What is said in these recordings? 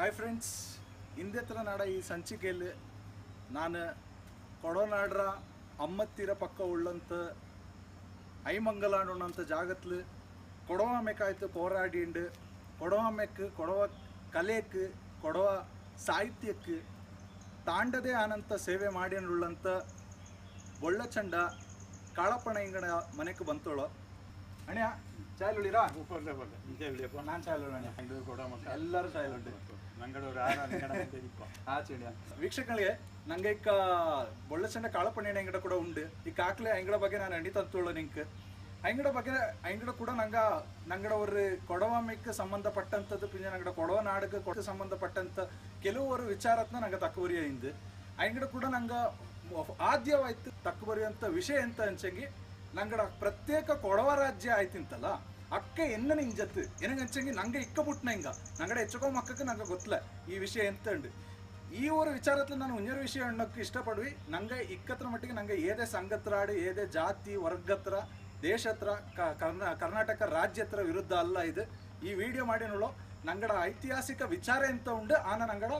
Hi friends ಹಿಂದೆತ್ರ ನಾಡ ಈ ಸಂಚಿಕೆಯಲ್ಲಿ ನಾನು ಕೊಡೋನಾಡ್ರ ಅಮ್ಮತ್ತಿರ ಪಕ್ಕ ಉಳ್ಳಂತ ಅನ್ನೋಣಂಥ ಜಾಗತ್ಲು ಕೊಡವ ಮೆಕ್ಕಾಯ್ತು போராடிண்டு ಕೊಡವ ಮೆಕ್ ಕೊಡವ ಕಲೆಕ್ಕೆ ಕೊಡವ ಸಾಹಿತ್ಯಕ್ಕೆ ತಾಂಡದೇ ಆನಂತ ಸೇವೆ ಮಾಡಿ ಮಾಡಿನುಳ್ಳಂತ ಒಳ್ಳೆ ಚಂಡ ಕಾಳಪ್ಪಣ ಇಂಗಣ ಮನೆಗೆ ಬಂತೋಳು. ಅಣ್ಯ ಚಾಯ್ ಉಳಿರಾ ನಾನು ಚಾಯ್ ಎಲ್ಲರೂ ಚಾಯ್ ಅಂತ ವೀಕ್ಷಕಗಳಿಗೆ ನಂಗೆ ಈಗ ಒಳ್ಳೆ ಚೆನ್ನ ಕಾಳಪಣ್ಣ ಅಂಗಡ ಕೂಡ ಉಂಡು ಈ ಕಾಕ್ಲೆ ಅಂಗಡ ಬಗ್ಗೆ ನಾನು ಅಂಡಿ ತಂತೋಳು ನಿಂಕ್ ಅಂಗಡ ಬಗ್ಗೆ, ಅಂಗಡ ಕೂಡ ನಂಗ ನಂಗಡ ஒரு ಕೊಡವಾಮಿಕ್ ಸಂಬಂಧಪಟ್ಟಂತದ್ದು ಪಿಂಜ ನಂಗಡ ಕೊಡವ ನಾಡಕ್ಕೆ ಕೊಟ್ಟು ಸಂಬಂಧಪಟ್ಟಂತ ಕೆಲವರು ವಿಚಾರತ್ನ ನಂಗೆ ತಕ್ಕಬರಿ ಹಿಂದೆ ಅಂಗಡ ಕೂಡ ನಂಗ ಆದ್ಯವಾಯ್ತು ತಕ್ಕುವರಿಯಂತ ವಿಷಯ ಎಂತ ಅಂಚಂಗಿ ನಂಗಡ ಪ್ರತ್ಯೇಕ ಕೊಡವ ರಾಜ್ಯ ಆಯ್ತಿಂತಲ್ಲ ಅಕ್ಕ ಎನ್ನನ ಇಂಜತ್ತು ಏನಂಗ ಹಂಚಂಗೆ ನಂಗೆ ಇಕ್ಕ ಹಿಂಗ. ನಂಗಡೆ ಹೆಚ್ಚಕೋ ಮಕ್ಕಕ್ಕೆ ನಂಗೆ ಗೊತ್ತಲ್ಲ ಈ ವಿಷಯ ಎಂತಂಡು. ಈ ಊರು ವಿಚಾರದಲ್ಲಿ ನಾನು ಉಂಜರ ವಿಷಯ ಅಣ್ಣಕ್ಕೆ ಇಷ್ಟಪಡ್ವಿ. ನಂಗೆ ಇಕ್ಕತ್ರ ಮಟ್ಟಿಗೆ ನಂಗೆ ಏದೇ ಸಂಘತ್ರಾಡು, ಏದೇ ಜಾತಿ, ವರ್ಗತ್ರ, ದೇಶತ್ರ ಕರ್ನಾ ಕರ್ನಾಟಕ ರಾಜ್ಯತ್ರ ವಿರುದ್ಧ ಅಲ್ಲ ಇದು. ಈ ವಿಡಿಯೋ ಮಾಡಿ ನೋಡೋ. ನಂಗಡ ಐತಿಹಾಸಿಕ ವಿಚಾರ ಎಂತ ಉಂಡು ಆನ ನಂಗಡ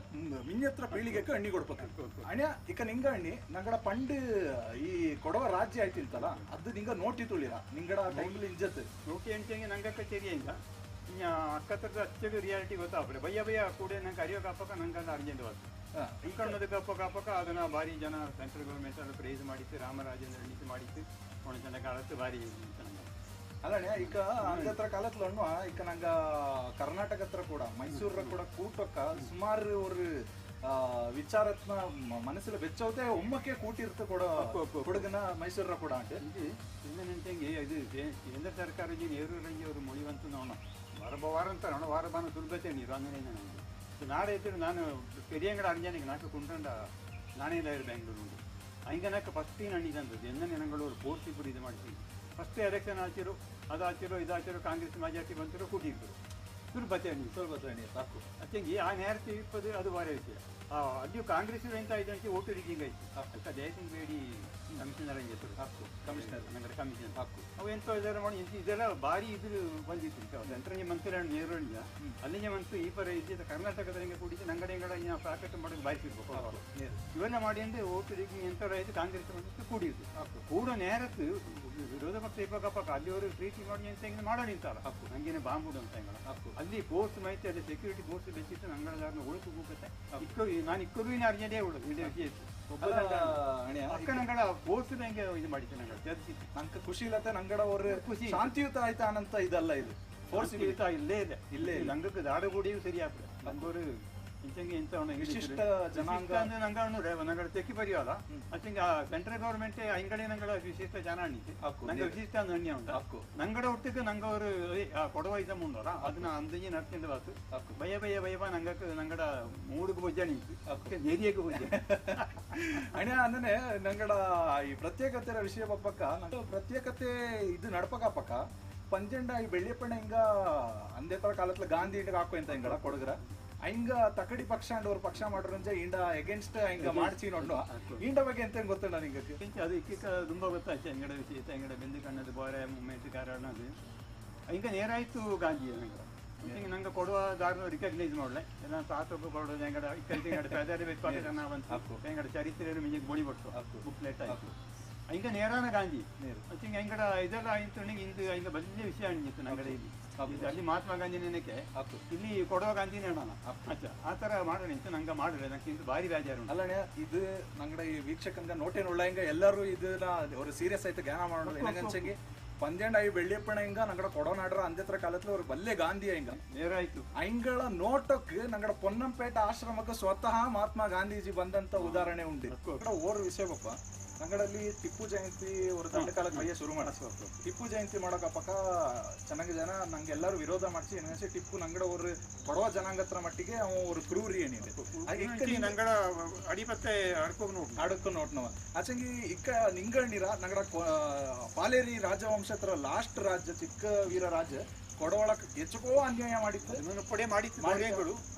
ಮಿನ್ಯತ್ರ ಪೀಳಿಗೆ ಅಣ್ಣಿ ಕೊಡ್ಬೇಕು. ಅಣ್ಣ ಈಗ ನಿಂಗ ಅಣ್ಣಿ ನಂಗಡ ಪಂಡ್ ಈ ಕೊಡವ ರಾಜ್ಯ ಆಯ್ತಿಂತಲ್ಲ ಅದು ನಿಂಗ ನೋಟಿ ತುಳಿರ ನಿಂಗಡ ಟೈಮ್ಲಿ ಇಂಜತ್ ನೋಟಿ ಅಂಟಂಗೆ ನಂಗಕ್ಕ ತೆರಿಯಿಂದ ಇನ್ನ ಅಕ್ಕತ್ರದ ಅಚ್ಚಗ ರಿಯಾಲಿಟಿ ಗೊತ್ತಾಗ್ರೆ ಬಯ್ಯ ಬಯ್ಯ ಕೂಡ ನಂಗೆ ಅರಿಯೋ ಕಾಪಕ ನಂಗೆ ಅದು ಅರ್ಜೆಂಟ್ ಬಂತು ಈ ಕಣ್ಣದ ಕಪ್ಪ ಕಾಪಕ ಅದನ್ನ ಭಾರಿ ಜನ ಸೆಂಟ್ರಲ್ ಗೌರ್ಮೆಂಟ್ ಎಲ್ಲ ಪ್ರೇಸ್ ಮಾಡಿತ್ತು ರಾಮರಾಜೇಂದ್ರ ನೀತಿ ಮಾಡಿತ್ತು ಒಣ ಜನ ಕಾಲತ್ತು ಭಾರಿ ಅಲ್ಲಣ್ಣ ಈಗ ಅಂದತ್ರ ಕಾಲತ್ಲ ಈಗ ನಂಗ ಕರ್ನಾಟಕ ಹತ್ರ ಕೂಡ ಮೈಸೂರ್ರ ಕೂಡ ಕೂಟಕ್ಕ ಸುಮಾರು ಒಂದು ವಿಚಾರತ್ನ ಮನಸ್ಸಲ್ಲಿ ಬೆಚ್ಚವತೆ ಒಮ್ಮಕ್ಕೆ ಕೂಟಿರ್ತ ಕೂಡ ಹುಡುಗನ ಮೈಸೂರ ಕೂಡ ಅಂಟೆ ಇದು ಇನ್ನೇನಂತೆ ಇದು ಕೇಂದ್ರ ಸರ್ಕಾರ ನೇರೂರಂಗೆ ಅವರು ಮೊಳಿವಂತ ನೋಣ ವಾರ ವಾರ ಅಂತ ನೋಣ ವಾರ ಬಾನ ದುರ್ಗತೆ ನೀರು ಅಂಗನೇ ನಾಳೆ ಇದ್ದರೆ ನಾನು ಪೆರಿಯಂಗಡ ಅಂಜನಿಗೆ ನಾಲ್ಕು ಕುಂಟಂಡ ನಾನೇ ಇಲ್ಲ ಬೆಂಗಳೂರು ಹಂಗೆ ನಾಲ್ಕು ಫಸ್ಟಿನ ಅಣ್ಣಿದಂದು ಎನ್ನ ನೆನಗಳು ಪೂರ್ತಿ ಪುರಿ ಇದು ಮಾಡ್ತೀನಿ. ಫಸ್ಟ್ ಎಲೆಕ್ಷನ್ ಹಾಕಿರು ಅದು ಇದಾಚಿರೋ ಇದು ಆಚಿರು ಕಾಂಗ್ರೆಸ್ ಮೆಜಾರಿಟಿ ಬಂತಿರು ಕೂಟಿದ್ರು ಸುಲಭತೆ ನೀರು ಸ್ವಲ್ಪ ತಣಿ ಸಾಕು. ಅಚ್ಚಂಗಿ ಆ ನೇರತಿ ಇಪ್ಪದು ಅದು ಬಾರಿ ವಿಷಯ. ಅದು ಕಾಂಗ್ರೆಸ್ ಎಂತ ಇದೆ ಅಂತ ಓಟು ರೀತಿಂಗ್ ಆಯ್ತು. ಅಕ್ಕ ಜಯಸಿಂಗ್ ಬೇಡಿ. ಕಮಿಷನರ್ ಹಂಗೆ ಹೆಸರು ಸಾಕು. ಕಮಿಷನರ್ ಅಂದ್ರೆ ಕಮಿಷನ್ ಸಾಕು. ಅವು ಎಂತ ಇದಾರೆ ಮಾಡಿ ಇದೆಲ್ಲ ಭಾರಿ ಇದು ಬಂದಿತ್ತು. ಸೆಂಟ್ರಲ್ ಮಂತ್ರಿ ನೇರಳಿಯ ಅಲ್ಲಿಗೆ ಮಂತ್ರಿ ಈ ಪರ ಇದ್ದ ಕರ್ನಾಟಕದಲ್ಲಿ ಕೂಡಿಸಿ ನಂಗಡೆಗಳ ಪ್ರಾಕಟ್ ಮಾಡೋದು ಬಾಯಿ ಸಿಗ್ಬೇಕು ಅವರು ಇವೆಲ್ಲ ಮಾಡಿ ಅಂದ್ರೆ ಓಟು ರೀತಿ ಎಂತ ಕಾಂಗ್ರೆಸ್ ಬಂದಿತ್ತು ಕೂಡಿದ್ದು ಕೂಡ ನೇರತ್ತು ವಿರೋಧ ಪಕ್ಷ ಇಪ್ಪ ಅಲ್ಲಿ ಅವರು ಪ್ರೀತಿ ಮಾಡಿ ಅಂತ ಹೆಂಗೆ ಮಾಡೋ ನಿಂತಾರ ಹಂಗೇನೆ ಬಾಂಬ್ ಅಂತ ಹೆಂಗಲ್ಲ ಹಕ್ಕು. ಅಲ್ಲಿ ಪೋಸ್ಟ್ ಮಾಹಿತಿ ಅಲ್ಲಿ ಸೆಕ್ಯೂರಿಟಿ ಪೋಸ್ಟ್ ಬೆಚ್ಚಿತ್ತು ನಂಗಳದಾರನ ಒಳಕು ಹೋಗುತ್ತೆ. ಇಕ್ಕೋ ನಾನು ಇಕ್ಕರು ಅರ್ಜೆಂಟೇ ಉಳು ಇದೇ ವಿಷಯ ಇತ್ತು ಒಬ್ಬ ಅಲ್ಲ ಅಣ್ಣ ಅಕ್ಕ ನಂಗಳ ಪೋಸ್ಟ್ ಹೆಂಗೆ ಇದು ಮಾಡಿದ್ದೆ ನಂಗಳ ಚರ್ಚಿತ್ತು ನಂಗೆ ಖುಷಿ ಇಲ್ಲತ್ತೆ ನಂಗಡ ஒரு ಖುಷಿ. ಶಾಂತಿಯುತ ಆಯ್ತಾ ಅನಂತ ಇದಲ್ಲ ಇದು. ಫೋರ್ಸ್ ಫೋರ್ಸ್ ಇಲ್ಲೇ ಇದೆ. ಇಲ್ಲೇ. ನಂಗಕ್ಕೆ ದಾಡಗೂಡಿಯೂ ಸರಿ ಆಗ್ತದೆ ಅವನ ವಿಶಿಷ್ಟ ಜನಾಂಗ ಅಂದ್ರೆ ನಂಗೆ ನಂಗಳ ತೆಕ್ಕಿ ಬರೆಯೋಲ್ಲ ಆ ಸೆಂಟ್ರಲ್ ಗೌರ್ಮೆಂಟ್ ಅಂಗಡಿ ನಂಗಳ ವಿಶಿಷ್ಟ ಜನಾಣಿಕೆ ನಂಗೆ ವಿಶಿಷ್ಟ ಅನ್ಯ ಉಂಟು. ನಂಗಡ ಒಟ್ಟಿಗೆ ನಂಗವರು ಅವರು ಕೊಡುವ ಇದಮ್ ಉಂಡಲ್ಲ ಅದನ್ನ ಅಂದಜಿ ನಡ್ತಿಂದ ಬಾತು. ಬಯ ಬಯ ಬಯವ ನಂಗಕ್ಕೆ ನಂಗಡ ಮೂಡುಗು ಬೊಜ್ಜಣಿ ನೆರಿಯಕ್ಕೆ ಬೊಜ್ಜ. ಅಣ್ಣ ಅಂದ್ರೆ ನಂಗಡ ಈ ಪ್ರತ್ಯೇಕತೆ ವಿಷಯ ಬಪ್ಪಕ್ಕ ಪ್ರತ್ಯೇಕತೆ ಇದು ನಡಪಕ ಪಕ್ಕ ಪಂಜೆಂಡ ಈ ಬೆಳ್ಳಿಯಪ್ಪಣ್ಣ ಹಿಂಗ ಅಂದೇತರ ಕಾಲತ್ಲ ಗಾಂಧಿ ಇಂಟಕ್ಕೆ ಹಾಕೋ ಅಂತ ಹಿಂಗಡ ಕೊಡಗ್ರ. ಹಿಂಗ ತಕಡಿ ಪಕ್ಷ ಅಂಡ್ ಅವ್ರ ಪಕ್ಷ ಮಾಡ್ರಂಜ ಇಂಡ ಎಗೇನ್ಸ್ಟ್ ಹಿಂಗ ಮಾಡ್ಸಿ ನೋಡ್ನು ಇಂಡ ಬಗ್ಗೆ ಎಂತ ಗೊತ್ತಿಲ್ಲ ನಿಂಗೆ? ಅದು ಇಕ್ಕಿಕ್ಕ ತುಂಬ ಗೊತ್ತಾಯ್ತು ಎಂಗಡ ವಿಷಯ ಹೆಂಗಡೆ ಬೆಂದು ಕಣ್ಣದು ಬೋರೆ ಮೂಮೆಂಟ್ ಕಾರಣ ಅದು ಹಿಂಗ ನೇರಾಯ್ತು ಗಾಂಧಿ ನಂಗೆ. ಈಗ ನಂಗೆ ಕೊಡುವ ದಾರನ ರಿಕಗ್ನೈಸ್ ಮಾಡಲೆ. ಎಲ್ಲ ತಾತೊಬ್ಬ ಕೊಡೋದು ಎಂಗಡ ಇಕ್ಕಲ್ತಿ ಎಂಗಡ ಪೆದಾರಿ ಬೆಟ್ಪಾಟ ನಾವಂತ ಹಾಕು. ಎಂಗಡ ಚರಿತ್ರೆ ಮಿಂಜಿಗೆ ಬೋಡಿ ಬಟ್ಟು ಹಾಕು. ಬುಕ್ಲೆಟ್ ಆಯ್ತು. ಹಿಂಗ ನೇರಾನ ಗಾಂಧಿ. ನೇರು. ಹಿಂಗೆ ಹೆಂಗಡ ಇದೆಲ್ಲ ಆಯ್ತು ನನಗೆ ಇಂದು ಈಗ ಬಲ್ಯ ವಿಷಯ ಅಣ್ಣಿತ್ತು ನಂಗಡೆ ಇಲ್ಲಿ. ಅಲ್ಲಿ ಮಹಾತ್ಮ ಗಾಂಧಿ ನೆನಕ್ಕೆ ಇಲ್ಲಿ ಕೊಡುವ ಗಾಂಧಿ ನೆಡೋಣ ಆ ತರ ಮಾಡೋಣ ಇಂತ ನಂಗ ಮಾಡಿದ್ರೆ ನಂಗೆ ಭಾರಿ ಬೇಜಾರು ಅಲ್ಲಣ್ಣ ಇದು ನಂಗಡೆ ಈ ವೀಕ್ಷಕಂಗ ನೋಟೇನ್ ಉಳ್ಳಂಗ ಎಲ್ಲರೂ ಇದನ್ನ ಅವ್ರು ಸೀರಿಯಸ್ ಆಯ್ತು ಜ್ಞಾನ ಮಾಡೋಣ ಏನಂಚಂಗಿ ಪಂದ್ಯಂಡ ಐ ಬೆಳ್ಳಿಯಪ್ಪಣ ಹಿಂಗ ನಂಗಡ ಕೊಡೋನಾಡ್ರ ಅಂದ್ಯತ್ರ ಕಾಲತ್ಲ ಅವ್ರು ಬಲ್ಲೆ ಗಾಂಧಿ ಹಿಂಗ. ನೇರಾಯ್ತು ಐಂಗಳ ನೋಟಕ್ಕೆ ನಂಗಡ ಪೊನ್ನಂಪೇಟ ಆಶ್ರಮಕ್ಕೆ ಸ್ವತಃ ಮಹಾತ್ಮ ಗಾಂಧೀಜಿ ಬಂದಂತ ಉದಾಹರಣೆ ಉಂಟು. ಓರ್ ವಿಷಯ ಪಪ್ಪ ನಂಗಡಲ್ಲಿ ಟಿಪ್ಪು ಜಯಂತಿ ಅವ್ರ ದಂಡಕಾಲ ಕಾಲಕ್ಕೆ ಶುರು ಮಾಡಿಸ್ಬೇಕು. ಟಿಪ್ಪು ಜಯಂತಿ ಮಾಡೋಕ ಪಕ್ಕ ಚೆನ್ನಾಗಿ ಜನ ನಂಗೆಲ್ಲರೂ ವಿರೋಧ ಮಾಡಿಸಿ ಏನಿಸಿ ಟಿಪ್ಪು ನಂಗಡ ಅವ್ರ ಬಡವ ಜನಾಂಗತ್ರ ಮಟ್ಟಿಗೆ ಅವ ಅವ್ರ ಕ್ರೂರಿ ಏನಿದೆ. ನಂಗಡ ಅಡಿಪತ್ತೆ ಅಡ್ಕೋಗ್ ನೋಡ್ ಅಡ್ಕೊ ನೋಟ್ ಇಕ್ಕ ನಿಂಗಣ್ಣಿರ ನಂಗಡ ಪಾಲೇರಿ ರಾಜವಂಶತ್ರ ಲಾಸ್ಟ್ ರಾಜ್ಯ ಚಿಕ್ಕ ವೀರ ರಾಜ ಕೊಡವಳಕ್ ಹೆಚ್ಚುಕೋ ಅನ್ಯಾಯ ಮಾಡಿತ್ತು. ಇವನು ಪಡೆ ಮಾಡಿತ್ತು.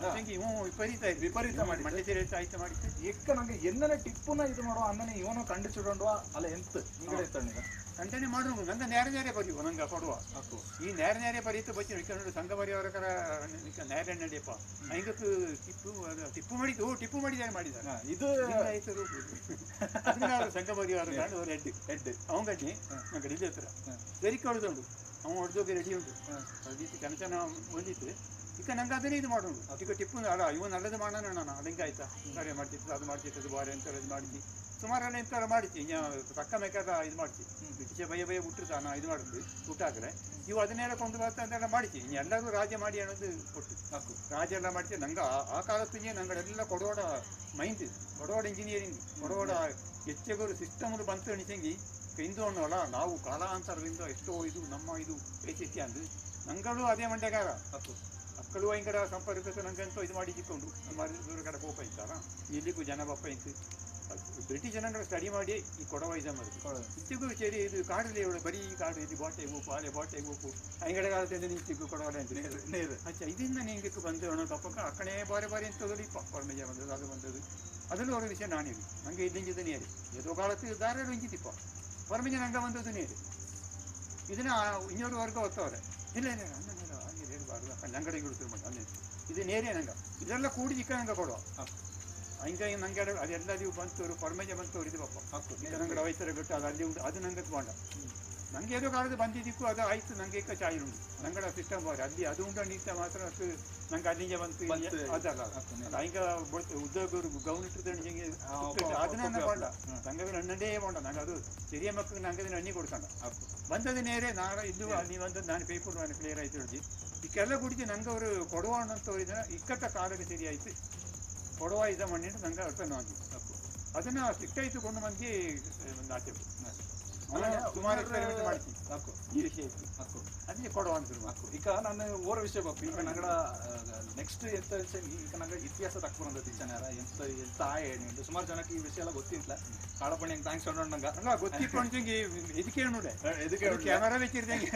ಅದಕ್ಕೆ ಇವು ವಿಪರೀತ ಇದೆ. ವಿಪರೀತ ಮಾಡಿ. ಮಂಡ್ಯ ಸೇರಿ ಆಯ್ತು ಮಾಡಿತ್ತು. ಎಕ್ಕ ನಂಗೆ ಎನ್ನನೆ ಟಿಪ್ಪುನ ಇದು ಮಾಡುವ ಅನ್ನನೆ ಇವನು ಕಂಡು ಚಿಡೋಂಡುವ ಅಲ್ಲ ಎಂತ? ನಿಂಗಡೆ ತಣ್ಣಿದ ಕಂಟನೆ ಮಾಡುವ ನಂಗೆ ನೇರ ನೇರೆ ಬರೀವು ನಂಗೆ ಕೊಡುವ. ಅಕ್ಕು ಈ ನೇರ ನೇರೆ ಬರೀತು ಬಚ್ಚಿ ಇಕೊಂಡು ಸಂಘ ಬರೆಯವರಕರ ನೇರ ನಡೆಯಪ್ಪ. ಹಂಗಕ್ಕೆ ಟಿಪ್ಪು ಟಿಪ್ಪು ಮಾಡಿದ್ದು. ಟಿಪ್ಪು ಮಾಡಿದ್ದಾರೆ ಮಾಡಿದ ಇದು ಸಂಘ ಬರೆಯವರ ಹೆಡ್ ಹೆಡ್ ಅವಂಗಡ್ಡಿ ನಂಗೆ ಹತ್ರ. ಸರಿ ಕಳೆದುಂಡು ಅವ್ನು ಹೊಡೆದೋಗಿ ರೆಡಿ ಉಂಟು. ಹಾ. ಹೊಡೆದಿತ್ತು ಕನಸನ ಬಂದಿತ್ತು ಈಗ ನಂಗೆ ಅದನ್ನೇ ಇದು ಮಾಡೋದು. ಈಗ ಟಿಪ್ಪು ಅಲ್ಲ ಇವನು ನಲ್ಲದು ಮಾಡೋಣ ನಾನು. ಅದಂಗೆ ಆಯ್ತಾ? ಸರಿ ಮಾಡ್ತಿತ್ತು ಅದು ಮಾಡ್ತಿತ್ತು ಅದು ಬಾರಿ ಅಂತ ಇದು ಮಾಡಿದ್ವಿ ಸುಮಾರೆಲ್ಲ ಎಂತಾರ ಮಾಡಿದ್ವಿ ತಕ್ಕ ಮೇಕಾದ ಬೇಕಾದ ಇದು ಮಾಡ್ತಿ. ಬ್ರಿಟಿಷ ಭಯ ಭಯ ಬಿಟ್ಟರು ನಾನು ಇದು ಮಾಡಿದ್ವಿ ಊಟ ಹಾಕಿದ್ರೆ ಇವು ಅದನ್ನೆಲ್ಲ ಕೊಂಡು ಬರ್ತಾ ಅಂತೆಲ್ಲ ಮಾಡಿದ್ವಿ ಇನ್ನು ಎಲ್ಲರೂ ರಾಜ್ಯ ಮಾಡಿ ಅನ್ನೋದು ಕೊಟ್ಟು. ಹಾಕು. ರಾಜ್ಯ ಎಲ್ಲ ಮಾಡ್ತೀವಿ ನಂಗೆ ಆ- ಕಾಲತ್ತಿಗೆ ನಂಗಳೆಲ್ಲ ಕೊಡೋಡ ಮೈಂಡ್ ಕೊಡೋಡ ಇಂಜಿನಿಯರಿಂಗ್ ಕೊಡೋಡ ಹೆಚ್ಚೆಗರು ಸಿಸ್ಟಮ್ ಬಂತು ಎಣಿಸಂಗಿ ಇಂದು ಅನ್ನೋಲ್ಲ ನಾವು ಕಾಲಾಂತರದಿಂದ ಎಷ್ಟೋ ಇದು ನಮ್ಮ ಇದು ವೈಶಿಷ್ಟ್ಯ ಅಂದ್ರೆ ನಂಗಳು ಅದೇ ಮಂಡ್ಯಗಾರ. ಹತ್ತು ಮಕ್ಕಳು ಭಯಂಕರ ಸಂಪರ್ಕಕ್ಕೆ ನಂಗಂತೂ ಇದು ಮಾಡಿ ಇಟ್ಕೊಂಡು ನಮ್ಮ ಕಡೆ ಕೋಪ ಇದ್ದಾರ ಇಲ್ಲಿಗೂ ಜನ ಬಪ್ಪ ಇತ್ತು. ಬ್ರಿಟಿಷ್ ಜನಗಳು ಸ್ಟಡಿ ಮಾಡಿ ಈ ಕೊಡವ ಇದ ಮಾಡಿದ್ರು. ಕೊಡವ. ಇತ್ತಿಗೂ ಸೇರಿ ಇದು ಕಾಡಲ್ಲಿ ಇವಳು ಬರೀ ಕಾಡು ಇದು ಬಾಟೆ ಹೋಗು ಆಲೆ ಬಾಟೆ ಹೋಗು ಅಂಗಡಿ ಕಾಲದಿಂದ ನಿಂತಿಗೂ ಕೊಡವಲೆ ಅಂತ ನೇರು ಅಚ್ಚ ಇದರಿಂದ ನಿಂಗೆ ಬಂದು ಅವನು ತಪ್ಪಕ್ಕ ಅಕ್ಕನೇ ಬಾರಿ ಬಾರಿ ಅಂತ ತೊದಲಿಪ್ಪ ಪರ್ಮೇಜ ಬಂದದ್ದು ಅದು ಬಂದದ್ದು. ಅದನ್ನು ಅವರ ವಿಷಯ ನಾನಿರು ನಂಗೆ ಇಲ್ಲಿಂಜಿದ ಹೇಳಿ ಎದೋ ಕಾಲತ್ತು ದಾರ ಇಂಜಿತಿಪ್ಪ ಪರ್ಮೇಜ ಅಂಗ ಬಂದದ್ದು ನೀರು ಇದನ್ನ ಇನ್ನೂರು ವರ್ಗ ಹೊತ್ತವ್ರೆ ಇಲ್ಲ ಇಲ್ಲ ಇಲ್ಲ, ಅಲ್ಲಿ ಹೇಳ್ಬಾರ್ದು. ನಂಗಡೆ ಶುರು ಮಾಡಿ ಅಲ್ಲಿ ಇದು ನೇರೇ ನಂಗ. ಇದೆಲ್ಲ ಕೂಡಿ ಚಿಕ್ಕ ನಂಗ ಕೊಡುವ. ಹಂಗೆ ನಂಗೆ ಅದೆಲ್ಲ ನೀವು ಬಂತವರು ಪರಮಜ ಬಂತವ್ರು ಇದು ಪಾಪ ಹಾಕು ಈಗ ನಂಗಡ ವಯಸ್ಸರ ಬಿಟ್ಟು ಅದು ಅಲ್ಲಿ ಉಂಟು ಅದು ನಂಗೆ ತಗೊಂಡ. ನಂಗೆ ಏನೋ ಕಾಲದ ಬಂದಿದ್ದಕ್ಕೂ ಅದು ಆಯಿತು ನಂಗೆ ಈಗ ಚಾಯ್ ಉಂಟು. ನಂಗಡ ಸಿಸ್ಟಮ್ ಬರ ಅಲ್ಲಿ ಅದು ಉಂಟು ನಿಂತ ಮಾತ್ರ ಅಷ್ಟು ನಂಗೆ ಅಲ್ಲಿಂದ ಬಂತು. ಅದಲ್ಲ. ಹಂಗ ಉದ್ಯೋಗರು ಗೌನ್ ಇಟ್ಟು ಹಿಂಗೆ ಆ, ಅದು ನನ್ನ ಒಪ್ಪ- ಕೊಂಡ ನಂಗೆ ನನ್ನದೇ ಕೊಂಡ ನಂಗೆ ಅದು ಸಿರಿಯ ಮಕ್ಕಳು ನಂಗೆ ನನ್ನಿ ಕೊಡ್ಕೊಂಡ ಬಂದದ ನೇರೆ ನಾನು ಇದು ಬಂದದ್ದು ನಾನು ಪೇಪರ್ ನಾನು ಕ್ಲಿಯರ್ ಆಯ್ತು ಹೇಳಿ. ಈಕೆಲ್ಲ ಕುಡಿದು ನಂಗೆ ಅವರು ಕೊಡುವ ಅಂತ ಇದನ್ನ ಇಕ್ಕಟ್ಟ ಕಾಲಕ್ಕೆ ಸರಿ ಆಯ್ತು ಕೊಡುವ ಇದ ಮಣ್ಣಿಂದ ನಂಗೆ ಅರ್ಥ ನೋಡಿ ಅದನ್ನು ಅದನ್ನ ಸಿಕ್ಕಾಯ್ತುಕೊಂಡು ಮಂದಿ ಒಂದು ಆಚೆ ಸುಮಾರು ಉಮರ್ experiment ಮಾಡ್ತೀನಿ. ಅಕ್ಕು ಈ ವಿಷಯ ಇತ್ತು ಅಕ್ಕು ಅದಕ್ಕೆ ಕೊಡುವ ಅಂತ ಶುರು ಅಕ್ಕು ಈಗ ನಾನು ಓರ ವಿಷಯ ಬಾಪು ಈಗ ನಂಗಡ ನೆಕ್ಸ್ಟ್ ಎಂತ ಈಗ ನಂಗೆ ಇತಿಹಾಸದ ಹಾಕಿ ಬರೋದು ಜನರ ಎಂತ ಎಂತ ಆಯ್ತು ಸುಮಾರು ಜನಕ್ಕೆ ಈ ವಿಷಯ ಎಲ್ಲ ಗೊತ್ತಿಲ್ಲ ಕಾಳಪಣಿ ಹೆಂಗೆ ಥ್ಯಾಂಕ್ಸ್ ಹೇಳೋಣ ನಂಗೆ ನಂಗೆ ಇದಕ್ಕೆ ನೋಡೆ ಇದಕ್ಕೆ ಕ್ಯಾಮರಾ ಬೇಕಿರ್ದಂಗೆ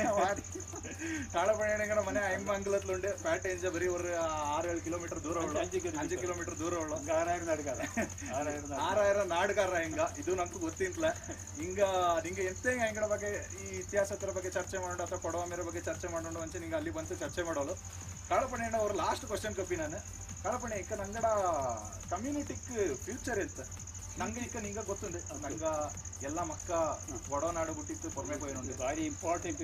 ಮನೆ ಹೆಂಗ್ ಉಂಡೆ ಪ್ಯಾಟ್ ಎಂಜ ಬರೀ ಒಂದು ಆರು ಏಳು ಕಿಲೋಮೀಟರ್ ದೂರ ಉಳ್ಳ. ಅಂಜು ಕಿಲೋಮೀಟರ್. ದೂರ ಉಳ್ಳ. ಆರಾಯರ ನಾಡ್ಗಾರ. ಆರಾಯರ ನಾಡ್ಗಾರ. ಹಿಂಗ? ಇದು ನಂಗೆ ಗೊತ್ತಿಲ್ಲ ಹಿಂಗ ನಿಂಗೆ ಎಂತ ಹೆಂಗಡ ಬಗ್ಗೆ ಈ ಇತಿಹಾಸದ ಬಗ್ಗೆ ಚರ್ಚೆ ಮಾಡೋಣ ಅಥವಾ ಕೊಡವ ಬಗ್ಗೆ ಚರ್ಚೆ ಮಾಡೋಣ ಅಂತ ನಿಂಗೆ ಅಲ್ಲಿ ಬಂದು ಚರ್ಚೆ ಮಾಡೋದು. ಕಾಳಪಣಿ ಅವ್ರ ಲಾಸ್ಟ್ ಕ್ವಶನ್ ಕಪ್ಪಿ ನಾನು ಕಾಳಪಣಿ ಇಕ್ಕ ನಂಗಡ ಕಮ್ಯುನಿಟಿಕ್ ಫ್ಯೂಚರ್ ಎಂತ ನಂಗೆ ಈಗ ನಿಂಗ ಗೊತ್ತುಂಡು ನಂಗ ಎಲ್ಲ ಮಕ್ಕ ಒಡನಾಡು ಬಿಟ್ಟಿತ್ತು ಕೊರ್ಮೆ ಪೋಯಿನುಂಡು ಭಾರಿ ಇಂಪಾರ್ಟೆಂಟ್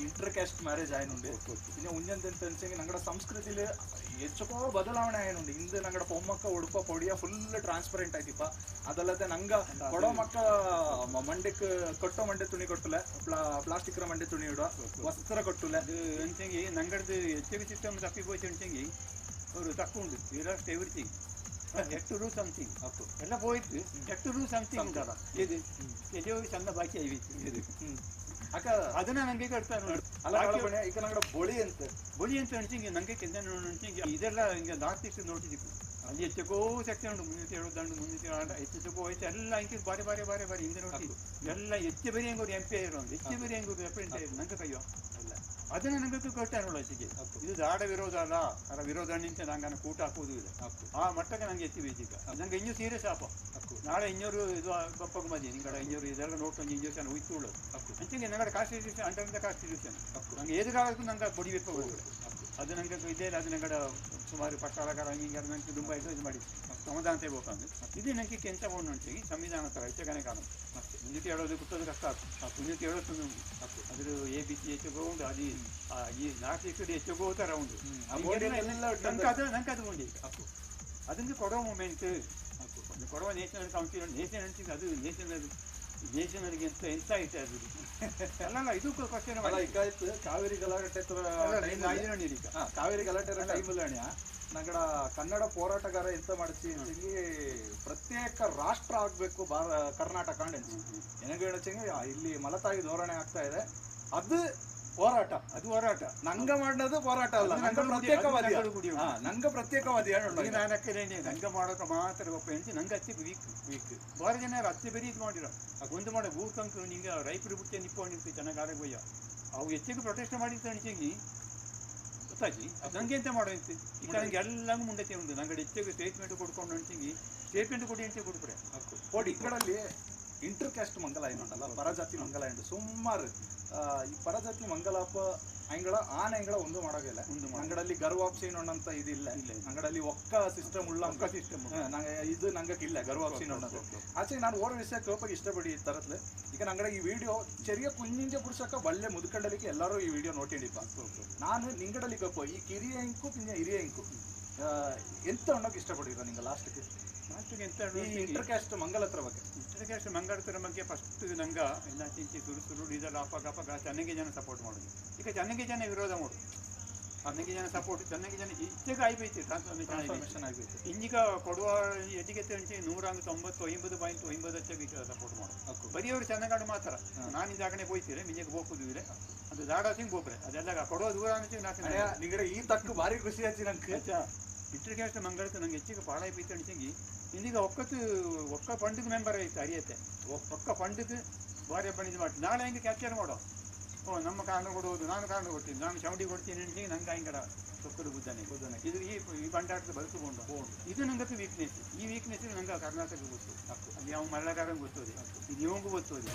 ಇಂಟರ್ ಕ್ಯಾಸ್ಟ್ ಮ್ಯಾರೇಜ್ ಆಯ್ನುಂಡು ಇನ್ನ ಉಂಜಂತ ತಂಚೆಗೆ ನಂಗಡ ಸಂಸ್ಕೃತಿಲಿ ಹೆಚ್ಚುಕೋ ಬದಲಾವಣೆ ಆಯ್ನುಂಡು ಹಿಂದೆ ನಂಗಡ ಪೊಮ್ಮಕ್ಕ ಉಡುಪ ಪೊಡಿಯ ಫುಲ್ ಟ್ರಾನ್ಸ್ಪರೆಂಟ್ ಆಯ್ತಿಪ್ಪ. ಅದಲ್ಲದೆ ನಂಗ ಕೊಡೋ ಮಕ್ಕ ಮಂಡೆಕ್ ಕಟ್ಟೋ ಮಂಡೆ ತುಣಿ ಕೊಟ್ಟಲೆ. ಪ್ಲಾಸ್ಟಿಕ್ ರ ಮಂಡೆ ತುಣಿ ಇಡೋ ವಸ್ತ್ರ ಕೊಟ್ಟುಲೆ. ಅಂಚೆಂಗಿ ನಂಗಡ್ದು ಹೆಚ್ಚಿಗೆ ಸಿಸ್ಟಮ್ ತಪ್ಪಿ ಪೋಯ್ತು ಅಂಚೆಂಗಿ ಅವರು ತಕ್ಕೊಂಡು interest everything debt to something ಎಲ್ಲ പോയിട്ട് ಡೆಟ್ ಟು ಡೂ ಸಮಥಿಂಗ್ ഉണ്ടാ ഇത് ഏറ്റവും ಬಾಕಿ ಐತೆ ഇത് ಅಕ್ಕ ಅದನ್ನ ನಂಗೆ ಕಟ್ತಾನೆ ಅಲ್ಲ ಈಗ ಬೊಳಿ ಅಂತ. ಬೊಳಿ ಅಂತ ಅನ್ಸಿಂಗೆ ನಂಗೆ ಕೆಂದ ಅನ್ಸಿಂಗೆ ಇದೆಲ್ಲ ಹಿಂಗೆ ನಾಸ್ತಿಕ್ ನೋಡ್ತಿದ್ದಿತ್ತು ಅಲ್ಲಿ ಎಚ್ಚಕೋ ಶಕ್ತಿ ಉಂಟು. ಮುಂದೆ ಹೇಳೋದಂಡು ಮುಂದೆ ಆಟ ಎಚ್ಚಕೋ ಎಲ್ಲ ಅಂಕಿ ಬಾರಿ ಬಾರಿ ಬಾರಿ ಬಾರಿ ಹಿಂದೆ ನೋಡ್ತಿದ್ದು. ಎಲ್ಲ ಹೆಚ್ಚು ಬರಿ ಹೆಂಗೂರು ಎಂ ಪಿ ಆಗಿರೋ ಹೆಚ್ಚು ಬರಿ ಹೆಂಗೂರು ಎಪ್ಪ ನಂಗೆ ಕೈಯೋ? ಅಲ್ಲ. ಅದನ್ನ ನಂಗೆ ಕೊಟ್ಟೆ ಅನುಳಿಸಿದೆ ಇದು ದಾಡ ವಿರೋಧ ಅಲ್ಲ. ಅದರ ವಿರೋಧ ನಿಂತೆ ನಂಗೆ ಕೂಟ ಹಾಕುವುದು ಇಲ್ಲ. ಆ ಮಟ್ಟಕ್ಕೆ ನಂಗೆ ಎತ್ತಿ ಬೇಜೀಗ ನಂಗೆ ಇನ್ನೂ ಸೀರಿಯಸ್ ಆಪ. ನಾಳೆ ಇನ್ನೂರು ಇದು ಬಪ್ಪಗೆ ಮದಿ ನಿಂಗಡ ಇನ್ನೂರು ಇದೆಲ್ಲ ನೋಡ್ಕೊಂಡು ಇಂಜೆಕ್ಷನ್ ಅಪ್ಪು ಅಂಚಂಗೆ caste constitution under the constitution ನಂಗೆ ಏದು ಕಾಲಕ್ಕೂ ನಂಗೆ ಬಡಿಬೇಕು ಅದು ನಂಗೆ ಇದೇ ಅದು ನಂಗಡ ಸುಮಾರು ಪಟ್ಟಾಳಗಾರ ಹಿಂಗೆ ನಂಗೆ ತುಂಬ ಇದು ಇದು ಮಾಡಿ ಸಮಾಧಾನ ತೆಗೋಕಂದು ಇದು ನಂಗೆ ಕೆಂಚ ಕೊಂಡು ಉಂಟು ಸಂವಿಧಾನ ಥರ ಹೆಚ್ಚಗನೆ ಕಾರಣ ಮತ್ತೆ ಮುಂದಕ್ಕೆ ಹೇಳೋದು ಕುಟ್ಟೋದು ಕಷ್ಟ ಆಗ್ತದೆ ಮುಂದಕ್ಕೆ ಹೇಳೋದು ಅಪ್ಪು ಅದ್ರ ಎ ಬಿ ಸಿ ಹೆಚ್ಚು ಉಂಟು ಅದು ಈ- ಆ ಈ ನಾಲ್ಕು ಇಷ್ಟು ಹೆಚ್ಚು ಹೋಗ್ತಾರ ಉಂಟು ಹ್ಮ್. ಆ ಬೋರ್ಡಿನೆಲ್ಲ ನಂಗೆ ಅದು ನಂಗೆ ಅದು ಉಂಟು ಅಪ್ಪು ಅದನ್ನು ಕೊಡೋ ಮೂಮೆಂಟ್ ಅಪ್ಪು ಕೊಡವ ನೇಷನಲ್ ಕೌನ್ಸಿಲ್ ನೇಷನಲ್ ಅಂತಿದ್ದು ಅದು ನೇಷನಲ್ ಎಂತ ಎಂತ ಐತೆ ಅದು? ಅಲ್ಲಲ್ಲ ಇದು ಕ್ವಶನ್ ಅಲ್ಲ ಈಗ ಆಯ್ತು ಕಾವೇರಿ ಗಲಾಟೆ ಹಾ, ಕಾವೇರಿ ಗಲಾಟೆ ಟೈಮಲ್ಲಿ ನಗಡ ಕನ್ನಡ ಹೋರಾಟಗಾರ ಎಂತ ಮಾಡಿಸಿ ಇಲ್ಲಿ ಪ್ರತ್ಯೇಕ ರಾಷ್ಟ್ರ ಆಗ್ಬೇಕು ಭಾರ ಕರ್ನಾಟಕ ಅಂಡ್ ನನಗೆ ಹೇಳಚ್ಚಂಗೆ ಇಲ್ಲಿ ಮಲತಾಯಿ ಧೋರಣೆ ಆಗ್ತಾ ಇದೆ. ಅದು ಹೋರಾಟ ಅದು ಹೋರಾಟ. ನಂಗ ಮಾಡೋದು ಹೋರಾಟ ಅಲ್ಲ ನಂಗ ಪ್ರತ್ಯೇಕವಾದಿ. ನಂಗ ಪ್ರತ್ಯೇಕವಾದಿ ನಾನು ನಂಗೆ ಮಾಡೋಕೆ ಮಾತ್ರ ಒಪ್ಪ ಎಂತ ನಂಗೆ ಅತ್ತೆ ವೀಕ್ ವೀಕ್ ಬಾರಿ ಜನ ಅತ್ತೆ ಬೇರೆ ಇದು ಮಾಡಿರೋ. ಒಂದು ಮಾಡೋ ಭೂಕಂಕ ನಿಂಗೆ ರೈತರು ಬುಕ್ಕೆ ನಿಪ್ಕೊಂಡು ನಿಂತು ಚೆನ್ನಾಗಿ ಆರೋಗ್ಯ ಅವು ಹೆಚ್ಚಿಗೆ ಪ್ರೊಟೆಸ್ಟ್ ಮಾಡಿದ್ದು ಗೊತ್ತಾಗಿ ಅದು ನಂಗೆ ಎಂತ ಮಾಡೋ ಅಂತ ಈಗ ನಂಗೆ ಎಲ್ಲಂಗೂ ಮುಂದೆ ಉಂಟು ನಂಗೆ ಹೆಚ್ಚಿಗೆ ಸ್ಟೇಟ್ಮೆಂಟ್ ಕೊಡ್ಕೊಂಡು ಅಂಚಿಂಗಿ ಸ್ಟೇಟ್ಮೆಂಟ್ ಕೊಡಿ ಅಂತ ಕೊಡ್ಬಿಡೆ ಕೊಡಿ. ಇಕ್ಕಡಲ್ಲಿ ಇಂಟರ್ ಕ್ಯಾಸ್ಟ್ ಮಂಗಲ ಏನುಂಟಲ್ಲ ಪರಜಾತಿ ಮಂಗಲ ಎಂದು. ಸುಮಾರು ಈ ಪರಜಾತಿ ಮಂಗಲಾಪ ಅಂಗಳ ಆನ ಅಂಗಳ ಒಂದು ಮಾಡೋಗಿಲ್ಲ. ಅಂಗಡಲ್ಲಿ ಗರ್ವಾಪ್ಸಿ ಅಂತ ಇದಿಲ್ಲ. ಅಂಗಡಲ್ಲಿ ಒಕ್ಕ ಸಿಸ್ಟಮ್ ಉಳ್ಳ ಒಕ್ಕ ಸಿಸ್ಟಮ್ ನಂಗೆ ಇದು ನಂಗೆ ಇಲ್ಲ ಗರ್ವಾಪ್ಸಿ ಅನ್ನೋದು ಆಚೆ ನಾನು ಓರ್ ವಿಷಯ ಕೋಪಕ್ಕೆ ಇಷ್ಟಪಡಿ ತರತ್ಲೆ ಈಗ ನಂಗಡ ಈ ವಿಡಿಯೋ ಚರಿಯ ಕುಂಜಿಂಜೆ ಪುರುಷಕ್ಕ ಬಲ್ಲೆ ಮುದುಕಂಡಲಿಕ್ಕೆ ಎಲ್ಲರೂ ಈ ವಿಡಿಯೋ ನೋಟಿಡಿಪ್ಪ ನಾನು ನಿಂಗಡಲಿ ಕಪ್ಪ ಈ ಕಿರಿಯ ಇಂಕು ಪಿಂಜ ಹಿರಿಯ ಇಂಕು. ಎಂತ ಅನ್ನೋಕೆ ಇಷ್ಟಪಡಿರ ನಿಂಗೆ ಲಾಸ್ಟ್ಗೆ ಇಂಟರ್ ಕ್ಯಾಸ್ಟ್ ಮಂಗಲ ಹತ್ರ ಬಗ್ಗೆ ಇಂಟರ್ಕ್ಯಾಸ್ಟ್ ಮಂಗಳ ಬಗ್ಗೆ ಫಸ್ಟ್ ನಂಗ ಎಲ್ಲ ಚಿಂಚಿ ಸುರು ಸುರು ಡೀಸೆಲ್ ಅಪ್ಪ ಗಪ್ಪ ಚೆನ್ನಾಗಿ ಜನ ಸಪೋರ್ಟ್ ಮಾಡೋದು. ಈಗ ಚೆನ್ನಾಗಿ ಜನ ವಿರೋಧ ಮಾಡು. ಚೆನ್ನಾಗಿ ಜನ ಸಪೋರ್ಟ್ ಚೆನ್ನಾಗಿ ಜನ ಇಚ್ಚೆಗೆ ಆಯ್ತು ಟ್ರಾನ್ಸ್ಫಾರ್ಮೇಷನ್ ಆಗೈತೆ ಇಂಜಿಗ ಕೊಡುವ ಅಂಚೆ ನೂರಂಗ ತೊಂಬತ್ತು ಐಂಬದು ಪಾಯಿಂಟ್ ಐಂಬದು ಹೆಚ್ಚಾಗಿ ಸಪೋರ್ಟ್ ಮಾಡು. ಬರೀ ಚೆನ್ನಾಗಾಡು ಮಾತ್ರ. ನಾನು ಇದಾಗಣೆ ಹೋಯ್ತೀರಿ ಮಿಂಜಗೆ ಹೋಗುದಿಲ್ಲ ಅದು ದಾಡಾಸಿಂಗ್ ಬೋಬ್ರೆ ಅದೆಲ್ಲ ಕೊಡುವ ದೂರ ನಿಂಗಡೆ ಈ ತಕ್ಕ ಭಾರಿ ಖುಷಿ ಆಯ್ತು ನಂಗೆ. ಇಂಟರ್ಕ್ಯಾಸ್ಟ್ ಮಂಗಳಕ್ಕೆ ನಂಗೆ ಹೆಚ್ಚಿಗೆ ಪಾಳ ಐಪೈತೆ ಅನ್ಸಂಗಿ ಇಂದಿಗ ಒಕ್ಕತ್ತು, ಒಕ್ಕ ಫಂಡ್ಗೆ ಮೆಂಬರ್ ಐತೆ ಅರಿಯತ್ತೆ ಒಕ್ಕ ಫಂಡ್ಗೆ ಬಾರಿ ಇದು ಮಾಡಿ ನಾಳೆ ಹೆಂಗೆ ಕ್ಯಾಪ್ಚರ್ ಮಾಡೋ ಓ, ನಮ್ಮ ಕಾರಣ ಕೊಡುವುದು ನಾನು ಕಾರಣ ಕೊಡ್ತೀನಿ. ನಾನು ಚೌಂಡಿ ಕೊಡ್ತೀನಿ ಅನ್ಸಿ ನಂಗೆ ಹೆಂಗಡ ಸೊಕ್ಕಲು ಬುದ್ಧನೆ ಬುದ್ಧನೆ. ಇದು ಈ ಈ ಬಂಡಾಟದ ಬಳಸಿಕೊಂಡು ಇದು ನಂಗತ್ತು ವೀಕ್ನೆಸ್ ಈ ವೀಕ್ನೆಸ್ ನಂಗೆ ಕರ್ನಾಟಕ ಗೊತ್ತು. ಅಲ್ಲಿ ಯಾವ ಮಳ್ಳಗಾರ ಗೊತ್ತೋದೆ ಇದು ಇವಂಗೂ ಗೊತ್ತೋದೆ